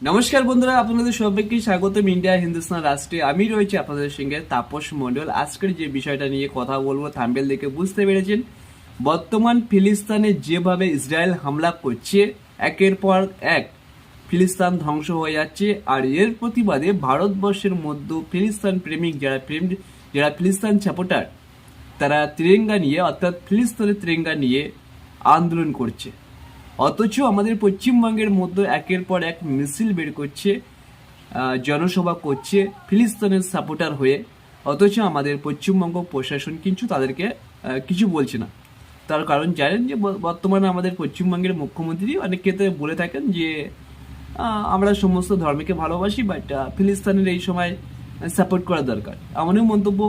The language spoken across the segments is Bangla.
নমস্কার বন্ধুরা, আপনাদের সবাইকে স্বাগতম ইন্ডিয়া হিন্দুস্তান রাষ্ট্রে। আমি রয়েছি আপনাদের সঙ্গে তাপস মণ্ডল। আজকের যে বিষয়টা নিয়ে কথা বলব, থাম্বেল দেখে বুঝতে পেরেছেন। বর্তমান ফিলিস্তানে যেভাবে ইসরায়েল হামলা করছে, একের পর এক ফিলিস্তান ধ্বংস হয়ে যাচ্ছে। আর এর প্রতিবাদে ভারতবর্ষের মধ্যে ফিলিস্তান প্রেমিক যারা প্রেম যারা ফিলিস্তান সাপোর্টার তারা তিরেঙ্গা নিয়ে, অর্থাৎ ফিলিস্তানের তিরেঙ্গা নিয়ে আন্দোলন করছে। অথচ আমাদের পশ্চিমবঙ্গের মধ্যে একের পর এক মিছিল বের করছে জনসভা করছে ফিলিস্তিনের সাপোর্টার হয়ে। অথচ আমাদের পশ্চিমবঙ্গ প্রশাসন কিন্তু তাদেরকে কিছু বলছে না। তার কারণ জানেন যে বর্তমানে আমাদের পশ্চিমবঙ্গের মুখ্যমন্ত্রী অনেক ক্ষেত্রে বলে থাকেন যে আমরা সমস্ত ধর্মকে ভালোবাসি বাট ফিলিস্তানের এই সময় সাপোর্ট করা দরকার। এমনও মন্তব্য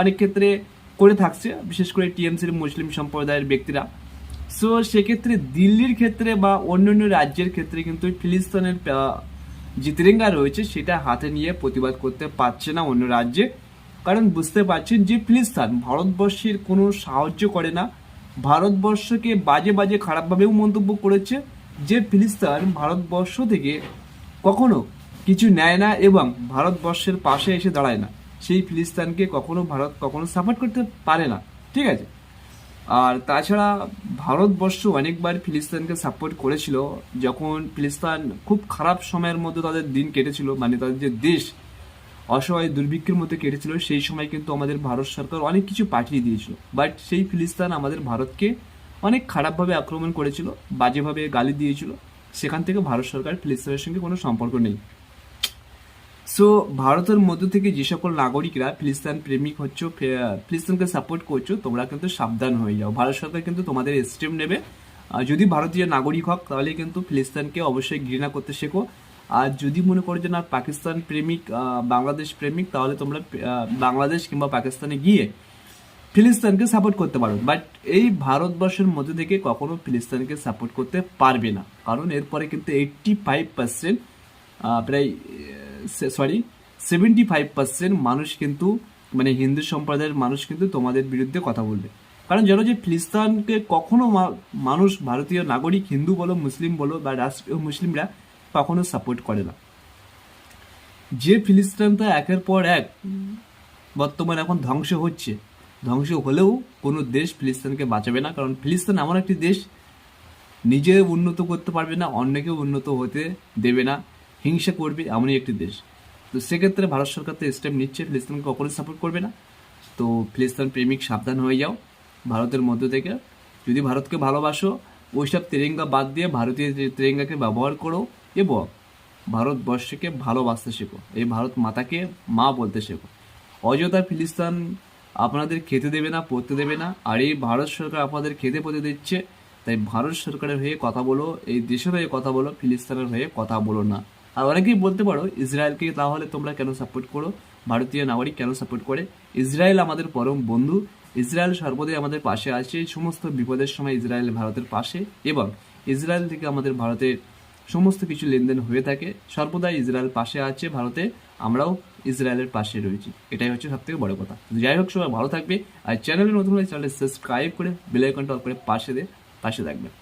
অনেক ক্ষেত্রে করে থাকছে, বিশেষ করে টিএমসির মুসলিম সম্প্রদায়ের ব্যক্তিরা। সো সেক্ষেত্রে দিল্লির ক্ষেত্রে বা অন্যান্য রাজ্যের ক্ষেত্রে কিন্তু ফিলিস্তিনের যে তিরেঙ্গা রয়েছে, সেটা হাতে নিয়ে প্রতিবাদ করতে পারছে না অন্য রাজ্যে। কারণ বুঝতে পারছেন যে ফিলিস্তান ভারতবর্ষের কোনো সাহায্য করে না। ভারতবর্ষকে বাজে বাজে খারাপভাবেও মন্তব্য করেছে যে ফিলিস্তান ভারতবর্ষ থেকে কখনো কিছু নেয় না এবং ভারতবর্ষের পাশে এসে দাঁড়ায় না। সেই ফিলিস্তানকে কখনো ভারত কখনো সাপোর্ট করতে পারে না। ঠিক আছে? আর তাছাড়া ভারতবর্ষ অনেকবার ফিলিস্তিনকে সাপোর্ট করেছিল, যখন ফিলিস্তান খুব খারাপ সময়ের মধ্যে তাদের দিন কেটেছিল মানে তাদের যে দেশ অসহায় দুর্ভিক্ষের মধ্যে কেটেছিল, সেই সময় কিন্তু আমাদের ভারত সরকার অনেক কিছু পাঠিয়ে দিয়েছিল। বাট সেই ফিলিস্তান আমাদের ভারতকে অনেক খারাপভাবে আক্রমণ করেছিল, বাজেভাবে গালি দিয়েছিল। সেখান থেকে ভারত সরকার ফিলিস্তিনের সঙ্গে কোনো সম্পর্ক নেই। সো ভারতের মধ্য থেকে যে সকল নাগরিকরা ফিলিস্তান প্রেমিক হচ্ছে ফিলিস্তানকে সাপোর্ট করছ, তোমরা কিন্তু সাবধান হয়ে যাও। ভারত সরকার কিন্তু তোমাদের স্টেপ নেবে। যদি ভারতীয় নাগরিক হক, তাহলে কিন্তু ফিলিস্তানকে অবশ্যই ঘৃণা করতে শেখো। আর যদি মনে করো যে না, পাকিস্তান প্রেমিক বাংলাদেশ প্রেমিক, তাহলে তোমরা বাংলাদেশ কিংবা পাকিস্তানে গিয়ে ফিলিস্তানকে সাপোর্ট করতে পারো। বাট এই ভারতবর্ষের মধ্যে থেকে কখনো ফিলিস্তানকে সাপোর্ট করতে পারবে না। কারণ এরপরে কিন্তু এইটটি ফাইভ পার্সেন্ট প্রায় সরি সেভেন্টি ফাইভ পার্সেন্ট মানুষ কিন্তু মানে হিন্দু সম্প্রদায়ের মানুষ কিন্তু তোমাদের বিরুদ্ধে কথা বলবে। কারণ জানো যে ফিলিস্তানকে কখনো মানুষ ভারতীয় নাগরিক, হিন্দু বলো, মুসলিম বলো বা রাষ্ট্রীয় মুসলিমরা কখনো সাপোর্ট করে না। যে ফিলিস্তিনটা একের পর এক বর্তমানে এখন ধ্বংস হচ্ছে, ধ্বংস হলেও কোনো দেশ ফিলিস্তিনকে বাঁচাবে না। কারণ ফিলিস্তিন এমন একটি দেশ, নিজে উন্নত করতে পারবে না অন্যকে উন্নত হতে দেবে না। হিংসা করবে এমনই একটি দেশ। তো সেক্ষেত্রে ভারত সরকার তো স্টেপ নিচ্ছে, ফিলিস্তিনকে কখনোই সাপোর্ট করবে না। তো ফিলিস্তিন প্রেমিক সাবধান হয়ে যাও, ভারতের মধ্য থেকে। যদি ভারতকে ভালোবাসো ওইসব তেরেঙ্গা বাদ দিয়ে ভারতীয় তেরেঙ্গাকে ব্যবহার করো এবং ভারতবর্ষকে ভালোবাসতে শেখো। এই ভারত মাতাকে মা বলতে শেখো। অযথা ফিলিস্তান আপনাদের খেতে দেবে না পড়তে দেবে না, আর এই ভারত সরকার আপনাদের খেতে পড়তে দিচ্ছে, তাই ভারত সরকারের হয়ে কথা বলো, এই দেশের হয়ে কথা বলো, ফিলিস্তানের হয়ে কথা বলো না। আর অনেকেই বলতে পারো, ইসরায়েলকে তাহলে তোমরা কেন সাপোর্ট করো? ভারতীয় নাগরিক কেন সাপোর্ট করে? ইসরায়েল আমাদের পরম বন্ধু। ইসরায়েল সর্বদাই আমাদের পাশে আছে। সমস্ত বিপদের সময় ইসরায়েল ভারতের পাশে। এবং ইসরায়েল থেকে আমাদের ভারতের সমস্ত কিছু লেনদেন হয়ে থাকে। সর্বদাই ইসরায়েল পাশে আছে ভারতে। আমরাও ইসরায়েলের পাশে রয়েছি। এটাই হচ্ছে সব থেকে বড় কথা। যাই হোক, সবাই ভালো থাকবে। আর চ্যানেলে নতুন হলে চ্যানেল সাবস্ক্রাইব করে বেল আইকনটা অন করে পাশে দিয়ে পাশে থাকবে।